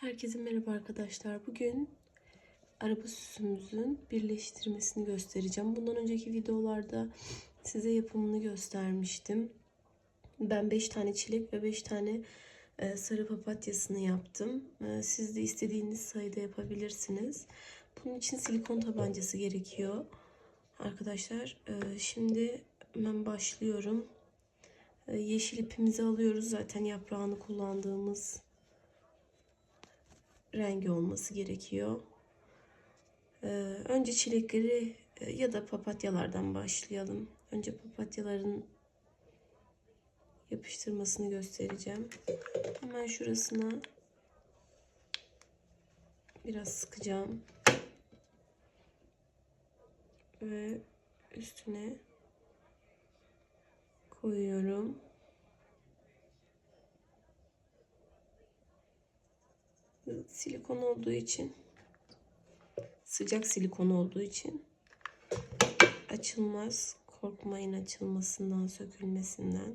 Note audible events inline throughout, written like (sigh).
Herkese merhaba arkadaşlar. Bugün araba süsümüzün birleştirmesini göstereceğim. Bundan önceki videolarda size yapımını göstermiştim. Ben 5 tane çilek ve 5 tane e, sarı papatyasını yaptım. E, Siz de istediğiniz sayıda yapabilirsiniz. Bunun için silikon tabancası gerekiyor. Arkadaşlar e, şimdi ben başlıyorum. Yeşil ipimizi alıyoruz. Zaten yaprağını kullandığımız rengi olması gerekiyor. Ee, önce çilekleri e, ya da papatyalardan başlayalım. Önce papatyaların yapıştırmasını göstereceğim. Hemen şurasına biraz sıkacağım. Ve üstüne koyuyorum. Silikon olduğu için sıcak silikon olduğu için açılmaz. Korkmayın açılmasından, sökülmesinden.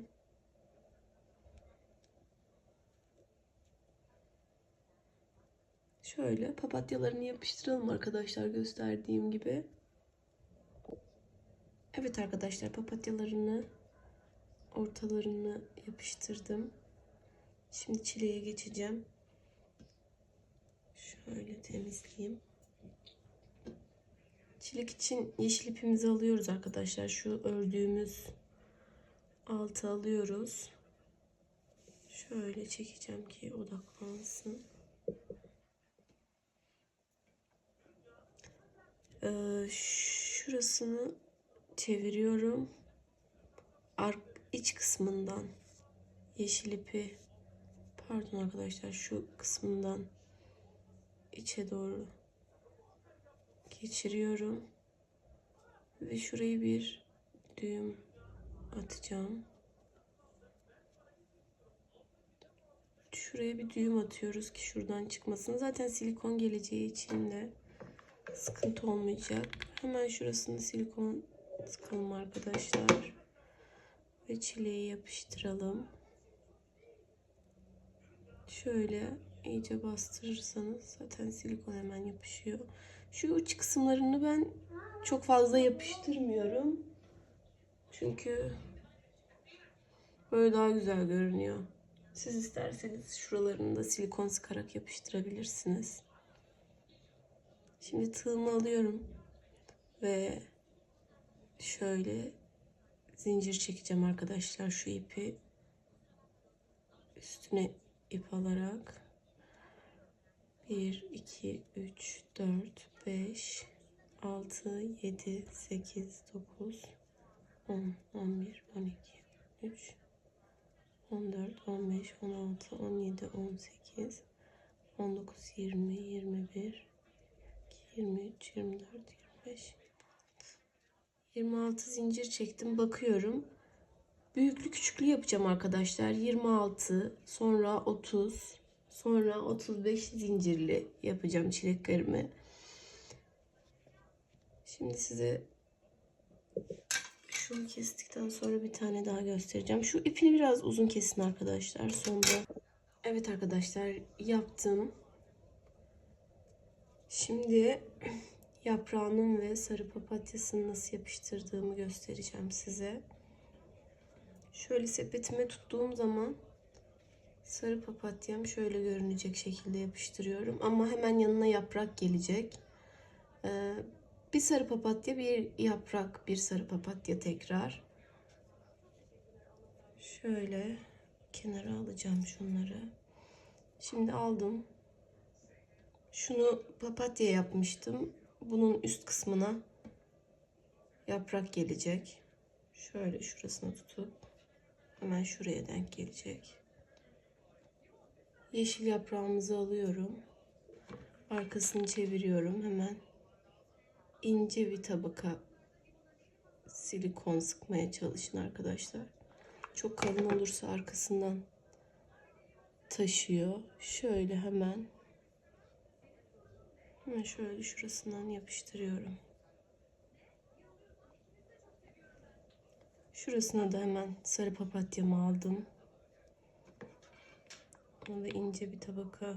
Şöyle papatyalarını yapıştıralım arkadaşlar gösterdiğim gibi. Evet arkadaşlar papatyalarını ortalarını yapıştırdım. Şimdi çileğe geçeceğim. Şöyle temizleyeyim. Çilek için yeşil ipimizi alıyoruz arkadaşlar. Şu ördüğümüz altı alıyoruz. Şöyle çekeceğim ki odaklansın. Ee, şurasını çeviriyorum. Ark iç kısmından yeşil ipi pardon arkadaşlar şu kısmından içe doğru geçiriyorum ve şurayı bir düğüm atacağım. Şuraya bir düğüm atıyoruz ki şuradan çıkmasın. Zaten silikon geleceği için de sıkıntı olmayacak. Hemen şurasını silikon sıkalım arkadaşlar. Ve çileği yapıştıralım. Şöyle iyice bastırırsanız zaten silikon hemen yapışıyor. Şu uç kısımlarını ben çok fazla yapıştırmıyorum. Çünkü böyle daha güzel görünüyor. Siz isterseniz şuralarını da silikon sıkarak yapıştırabilirsiniz. Şimdi tığımı alıyorum ve şöyle zincir çekeceğim arkadaşlar şu ipi üstüne ip alarak 1 2 3 4 5 6 7 8 9 10 11 12 13 14 15 16 17 18 19 20 21 23 24 25 26 zincir çektim bakıyorum. Büyüklü küçüklü yapacağım arkadaşlar. 26 sonra 30 sonra 35 zincirli yapacağım çileklerimi. Şimdi size şunu kestikten sonra bir tane daha göstereceğim. Şu ipini biraz uzun kesin arkadaşlar. Sonra evet arkadaşlar yaptım. Şimdi (clears throat) yaprağının ve sarı papatyasını nasıl yapıştırdığımı göstereceğim size. Şöyle sepetime tuttuğum zaman sarı papatyam şöyle görünecek şekilde yapıştırıyorum. Ama hemen yanına yaprak gelecek. Ee, bir sarı papatya, bir yaprak, bir sarı papatya tekrar. Şöyle kenara alacağım şunları. Şimdi aldım. Şunu papatya yapmıştım. Bunun üst kısmına yaprak gelecek. Şöyle şurasını tutup hemen şuraya denk gelecek. Yeşil yaprağımızı alıyorum. Arkasını çeviriyorum hemen. ince bir tabaka silikon sıkmaya çalışın arkadaşlar. Çok kalın olursa arkasından taşıyor. Şöyle hemen Hemen şöyle şurasından yapıştırıyorum. Şurasına da hemen sarı papatyamı aldım. Onu da ince bir tabaka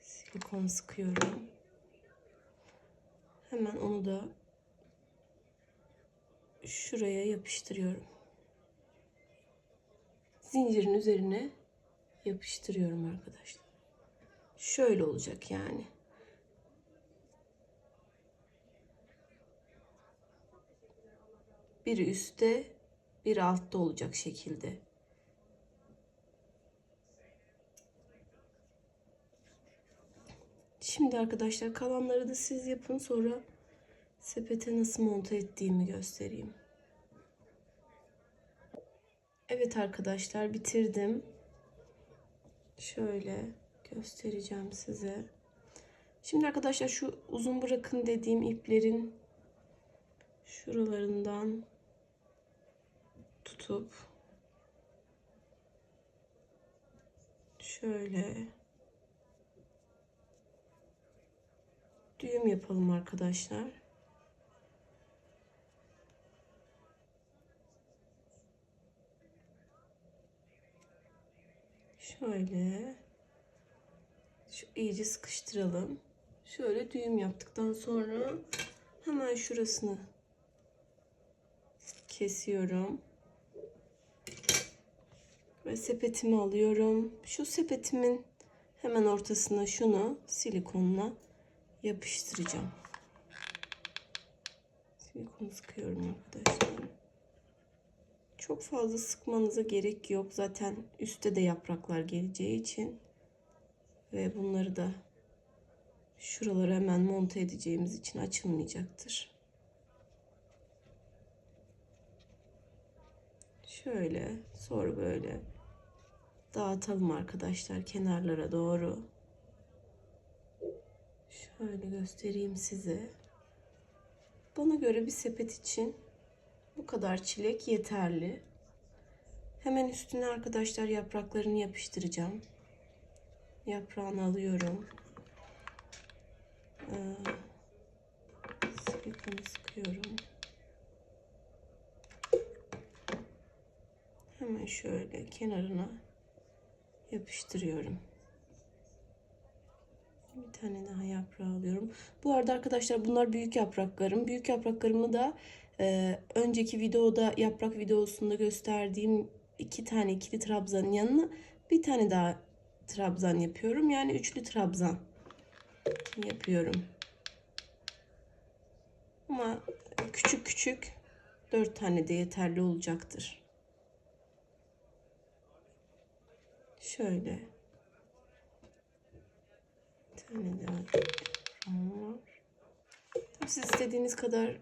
silikon sıkıyorum. Hemen onu da şuraya yapıştırıyorum. Zincirin üzerine yapıştırıyorum arkadaşlar. Şöyle olacak yani. Biri üstte, biri altta olacak şekilde. Şimdi arkadaşlar kalanları da siz yapın sonra sepete nasıl monte ettiğimi göstereyim. Evet arkadaşlar bitirdim. Şöyle göstereceğim size. Şimdi arkadaşlar şu uzun bırakın dediğim iplerin şuralarından tutup şöyle düğüm yapalım arkadaşlar. Şöyle şu iyice sıkıştıralım. Şöyle düğüm yaptıktan sonra hemen şurasını kesiyorum. Ve sepetimi alıyorum. Şu sepetimin hemen ortasına şunu silikonla yapıştıracağım. Silikonu sıkıyorum arkadaşlar. Çok fazla sıkmanıza gerek yok. Zaten üstte de yapraklar geleceği için. Ve bunları da şuralara hemen monte edeceğimiz için açılmayacaktır. Şöyle sonra böyle dağıtalım arkadaşlar kenarlara doğru. Şöyle göstereyim size. Bana göre bir sepet için bu kadar çilek yeterli. Hemen üstüne arkadaşlar yapraklarını yapıştıracağım. Yaprağını alıyorum. Ee, silikonu sıkıyorum. Hemen şöyle kenarına yapıştırıyorum. Tane daha yaprağı alıyorum. Bu arada arkadaşlar bunlar büyük yapraklarım. Büyük yapraklarımı da e, önceki videoda yaprak videosunda gösterdiğim iki tane ikili trabzanın yanına bir tane daha trabzan yapıyorum. Yani üçlü trabzan yapıyorum. Ama küçük küçük dört tane de yeterli olacaktır. Şöyle. Tane siz istediğiniz kadar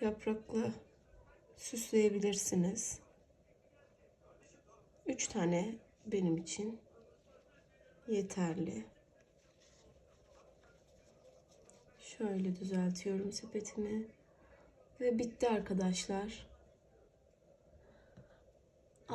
yaprakla süsleyebilirsiniz. Üç tane benim için yeterli. Şöyle düzeltiyorum sepetimi. Ve bitti arkadaşlar.